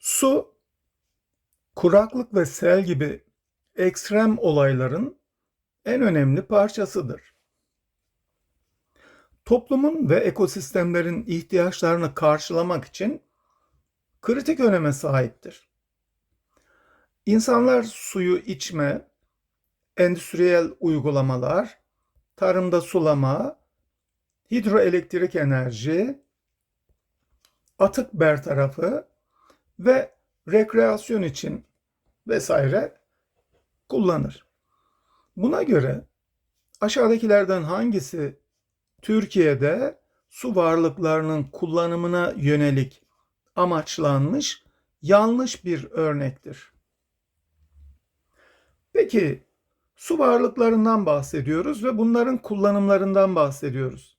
Su, kuraklık ve sel gibi ekstrem olayların en önemli parçasıdır. Toplumun ve ekosistemlerin ihtiyaçlarını karşılamak için kritik öneme sahiptir. İnsanlar suyu içme, endüstriyel uygulamalar, tarımda sulama, hidroelektrik enerji, atık bertarafı ve rekreasyon için vesaire kullanır. Buna göre aşağıdakilerden hangisi Türkiye'de su varlıklarının kullanımına yönelik amaçlanmış yanlış bir örnektir? Peki su varlıklarından bahsediyoruz ve bunların kullanımlarından bahsediyoruz.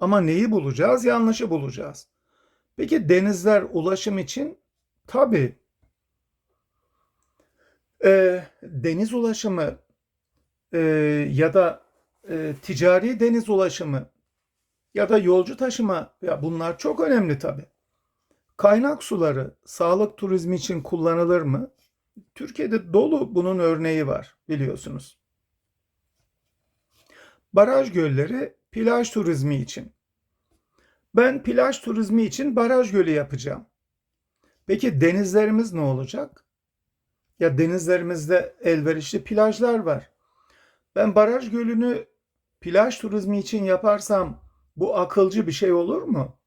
Ama neyi bulacağız? Yanlışı bulacağız. Peki denizler ulaşım için? Tabii. Ee, deniz ulaşımı e, ya da e, ticari deniz ulaşımı ya da yolcu taşıma ya bunlar çok önemli tabii. Kaynak suları sağlık turizmi için kullanılır mı? Türkiye'de dolu bunun örneği var biliyorsunuz. Baraj gölleri plaj turizmi için. Ben plaj turizmi için baraj gölü yapacağım. Peki denizlerimiz ne olacak? Ya denizlerimizde elverişli plajlar var. Ben baraj gölünü plaj turizmi için yaparsam bu akılcı bir şey olur mu?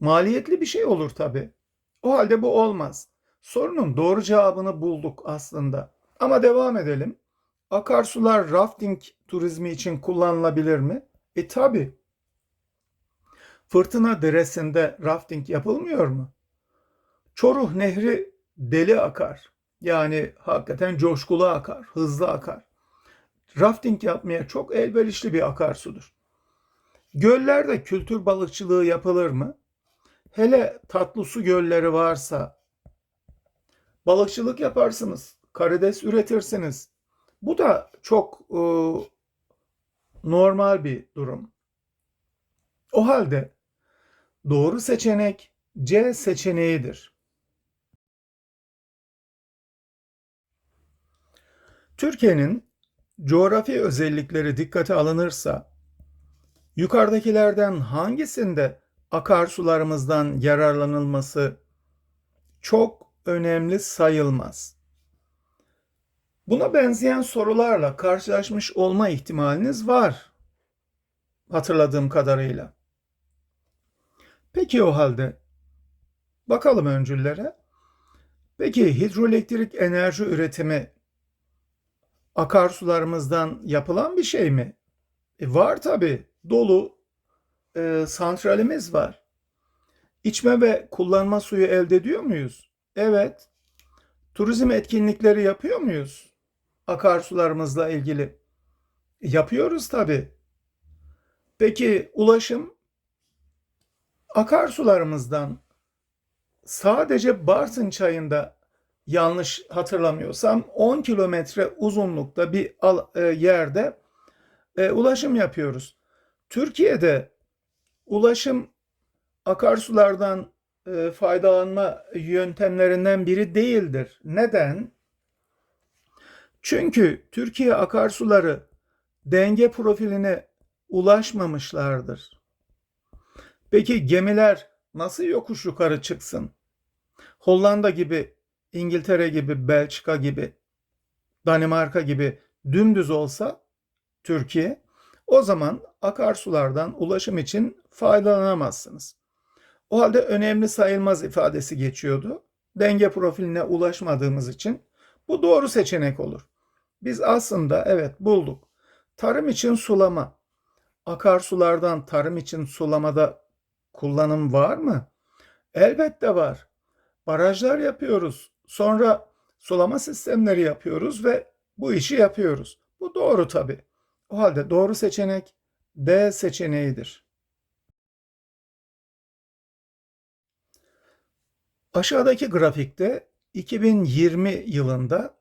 Maliyetli bir şey olur tabii. O halde bu olmaz. Sorunun doğru cevabını bulduk aslında. Ama devam edelim. Akarsular rafting turizmi için kullanılabilir mi? E tabi. Fırtına deresinde rafting yapılmıyor mu? Çoruh Nehri deli akar. Yani hakikaten coşkulu akar, hızlı akar. Rafting yapmaya çok elverişli bir akarsudur. Göllerde kültür balıkçılığı yapılır mı? Hele tatlı su gölleri varsa balıkçılık yaparsınız, karides üretirsiniz. Bu da çok e, normal bir durum. O halde doğru seçenek C seçeneğidir. Türkiye'nin coğrafi özellikleri dikkate alınırsa yukarıdakilerden hangisinde akarsularımızdan yararlanılması çok önemli sayılmaz. Buna benzeyen sorularla karşılaşmış olma ihtimaliniz var. Hatırladığım kadarıyla. Peki o halde bakalım öncüllere. Peki hidroelektrik enerji üretimi akarsularımızdan yapılan bir şey mi? E var tabi. Dolu e, santralimiz var. İçme ve kullanma suyu elde ediyor muyuz? Evet. Turizm etkinlikleri yapıyor muyuz? Akarsularımızla ilgili. Yapıyoruz tabi. Peki ulaşım? Akarsularımızdan sadece Bartın çayında yanlış hatırlamıyorsam 10 kilometre uzunlukta bir e, yerde e, ulaşım yapıyoruz. Türkiye'de ulaşım akarsulardan e, faydalanma yöntemlerinden biri değildir. Neden? Çünkü Türkiye akarsuları denge profiline ulaşmamışlardır. Peki gemiler nasıl yokuş yukarı çıksın? Hollanda gibi, İngiltere gibi, Belçika gibi, Danimarka gibi dümdüz olsa Türkiye o zaman akarsulardan ulaşım için faydalanamazsınız. O halde önemli sayılmaz ifadesi geçiyordu. Denge profiline ulaşmadığımız için bu doğru seçenek olur. Biz aslında evet bulduk. Tarım için sulama. Akarsulardan tarım için sulamada kullanım var mı? Elbette var. Barajlar yapıyoruz. Sonra sulama sistemleri yapıyoruz ve bu işi yapıyoruz. Bu doğru tabi. O halde doğru seçenek D seçeneğidir. Aşağıdaki grafikte 2020 yılında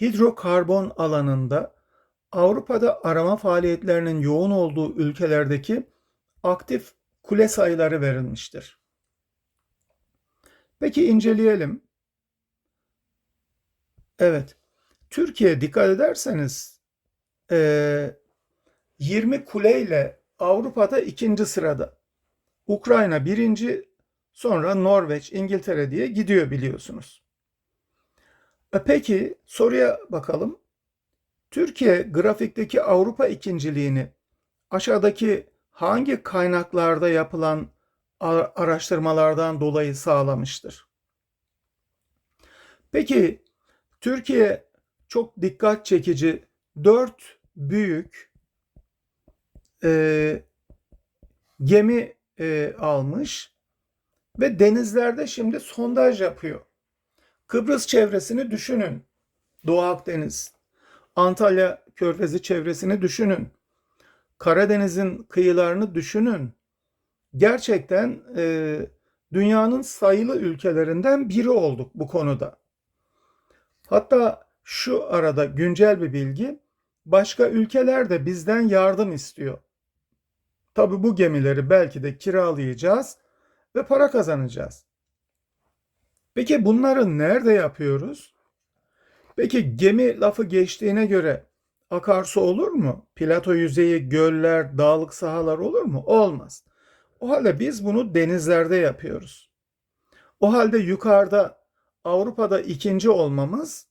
hidrokarbon alanında Avrupa'da arama faaliyetlerinin yoğun olduğu ülkelerdeki aktif kule sayıları verilmiştir. Peki inceleyelim. Evet. Türkiye dikkat ederseniz e, 20 kuleyle Avrupa'da ikinci sırada. Ukrayna birinci, sonra Norveç, İngiltere diye gidiyor biliyorsunuz. E peki soruya bakalım. Türkiye grafikteki Avrupa ikinciliğini aşağıdaki hangi kaynaklarda yapılan araştırmalardan dolayı sağlamıştır? Peki Türkiye çok dikkat çekici dört büyük e, gemi e, almış ve denizlerde şimdi sondaj yapıyor. Kıbrıs çevresini düşünün. Doğu Akdeniz, Antalya Körfezi çevresini düşünün. Karadeniz'in kıyılarını düşünün. Gerçekten e, dünyanın sayılı ülkelerinden biri olduk bu konuda. Hatta şu arada güncel bir bilgi, başka ülkeler de bizden yardım istiyor. Tabi bu gemileri belki de kiralayacağız ve para kazanacağız. Peki bunları nerede yapıyoruz? Peki gemi lafı geçtiğine göre akarsu olur mu? Plato yüzeyi, göller, dağlık sahalar olur mu? Olmaz. O halde biz bunu denizlerde yapıyoruz. O halde yukarıda Avrupa'da ikinci olmamız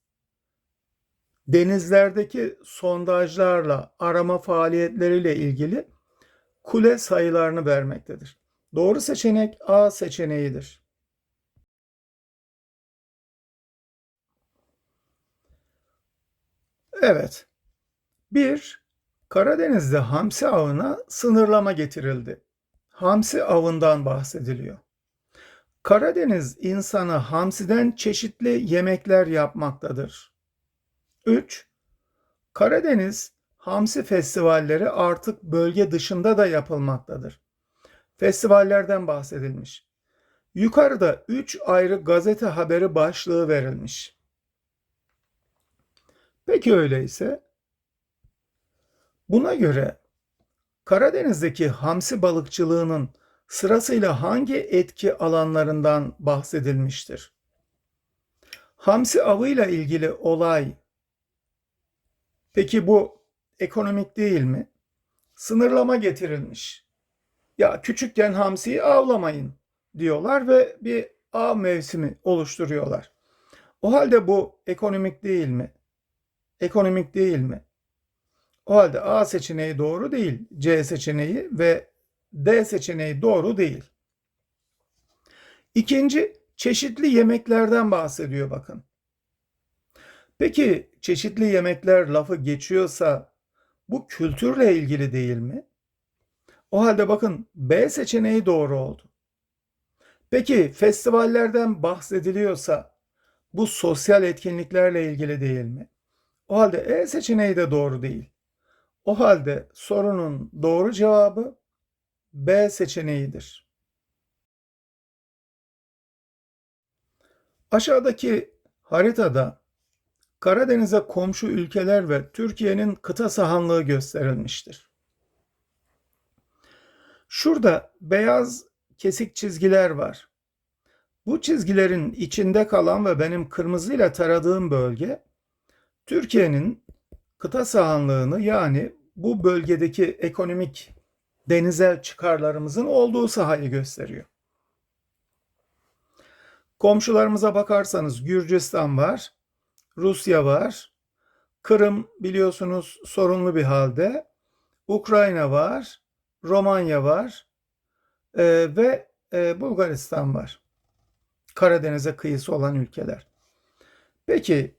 denizlerdeki sondajlarla arama faaliyetleriyle ilgili kule sayılarını vermektedir. Doğru seçenek A seçeneğidir. Evet. 1. Karadeniz'de hamsi avına sınırlama getirildi. Hamsi avından bahsediliyor. Karadeniz insanı hamsiden çeşitli yemekler yapmaktadır. 3. Karadeniz hamsi festivalleri artık bölge dışında da yapılmaktadır. Festivallerden bahsedilmiş. Yukarıda 3 ayrı gazete haberi başlığı verilmiş. Peki öyleyse buna göre Karadeniz'deki hamsi balıkçılığının sırasıyla hangi etki alanlarından bahsedilmiştir? Hamsi avıyla ilgili olay peki bu ekonomik değil mi? Sınırlama getirilmiş. Ya küçükken hamsiyi avlamayın diyorlar ve bir av mevsimi oluşturuyorlar. O halde bu ekonomik değil mi? Ekonomik değil mi? O halde A seçeneği doğru değil, C seçeneği ve D seçeneği doğru değil. İkinci, çeşitli yemeklerden bahsediyor bakın. Peki çeşitli yemekler lafı geçiyorsa bu kültürle ilgili değil mi? O halde bakın B seçeneği doğru oldu. Peki festivallerden bahsediliyorsa bu sosyal etkinliklerle ilgili değil mi? O halde E seçeneği de doğru değil. O halde sorunun doğru cevabı B seçeneğidir. Aşağıdaki haritada Karadeniz'e komşu ülkeler ve Türkiye'nin kıta sahanlığı gösterilmiştir. Şurada beyaz kesik çizgiler var. Bu çizgilerin içinde kalan ve benim kırmızıyla taradığım bölge Türkiye'nin kıta sahanlığını yani bu bölgedeki ekonomik denizel çıkarlarımızın olduğu sahayı gösteriyor. Komşularımıza bakarsanız Gürcistan var, Rusya var, Kırım biliyorsunuz sorunlu bir halde, Ukrayna var, Romanya var e, ve e, Bulgaristan var. Karadeniz'e kıyısı olan ülkeler. Peki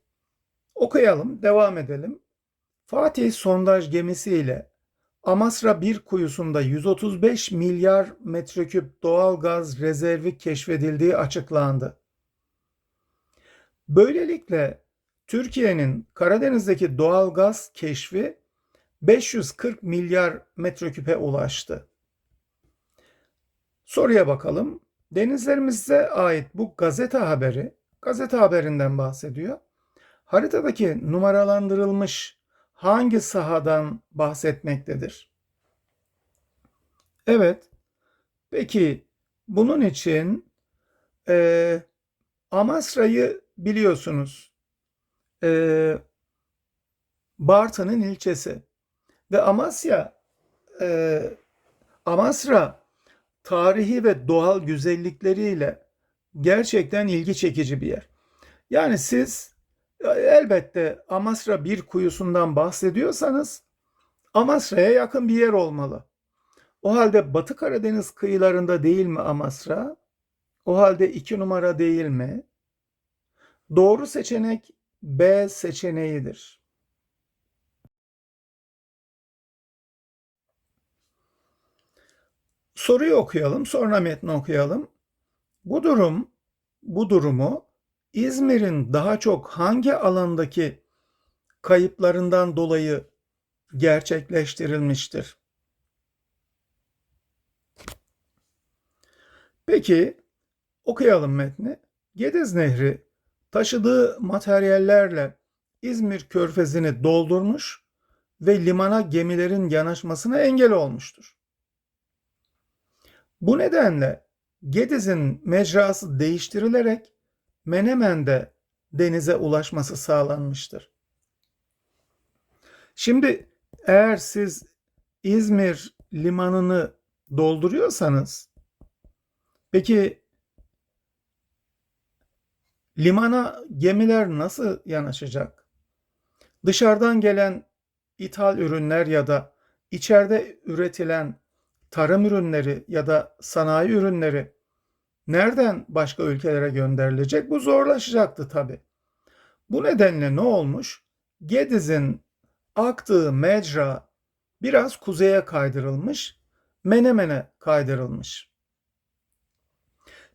okuyalım, devam edelim. Fatih sondaj gemisiyle Amasra bir kuyusunda 135 milyar metreküp doğal gaz rezervi keşfedildiği açıklandı. Böylelikle Türkiye'nin Karadeniz'deki doğal gaz keşfi 540 milyar metreküpe ulaştı. Soruya bakalım. Denizlerimize ait bu gazete haberi, gazete haberinden bahsediyor. Haritadaki numaralandırılmış hangi sahadan bahsetmektedir? Evet. Peki bunun için e, Amasra'yı biliyorsunuz. Ee, Bartın'ın ilçesi. Ve Amasya, e, Amasra tarihi ve doğal güzellikleriyle gerçekten ilgi çekici bir yer. Yani siz e, elbette Amasra bir kuyusundan bahsediyorsanız Amasra'ya yakın bir yer olmalı. O halde Batı Karadeniz kıyılarında değil mi Amasra? O halde iki numara değil mi? Doğru seçenek B seçeneğidir. Soruyu okuyalım, sonra metni okuyalım. Bu durum, bu durumu İzmir'in daha çok hangi alandaki kayıplarından dolayı gerçekleştirilmiştir? Peki okuyalım metni. Gediz Nehri taşıdığı materyallerle İzmir körfezini doldurmuş ve limana gemilerin yanaşmasına engel olmuştur. Bu nedenle Gediz'in mecrası değiştirilerek Menemen'de denize ulaşması sağlanmıştır. Şimdi eğer siz İzmir limanını dolduruyorsanız peki limana gemiler nasıl yanaşacak? Dışarıdan gelen ithal ürünler ya da içeride üretilen tarım ürünleri ya da sanayi ürünleri nereden başka ülkelere gönderilecek? Bu zorlaşacaktı tabi. Bu nedenle ne olmuş? Gediz'in aktığı mecra biraz kuzeye kaydırılmış, Menemen'e kaydırılmış.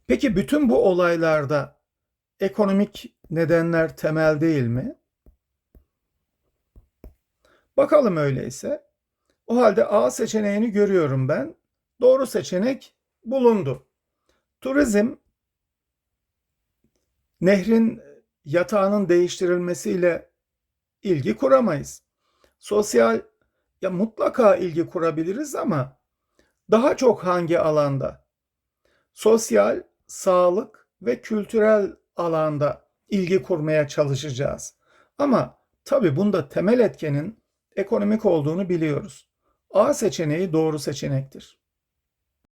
Peki bütün bu olaylarda ekonomik nedenler temel değil mi? Bakalım öyleyse. O halde A seçeneğini görüyorum ben. Doğru seçenek bulundu. Turizm nehrin yatağının değiştirilmesiyle ilgi kuramayız. Sosyal ya mutlaka ilgi kurabiliriz ama daha çok hangi alanda? Sosyal, sağlık ve kültürel alanda ilgi kurmaya çalışacağız. Ama tabii bunda temel etkenin ekonomik olduğunu biliyoruz. A seçeneği doğru seçenektir.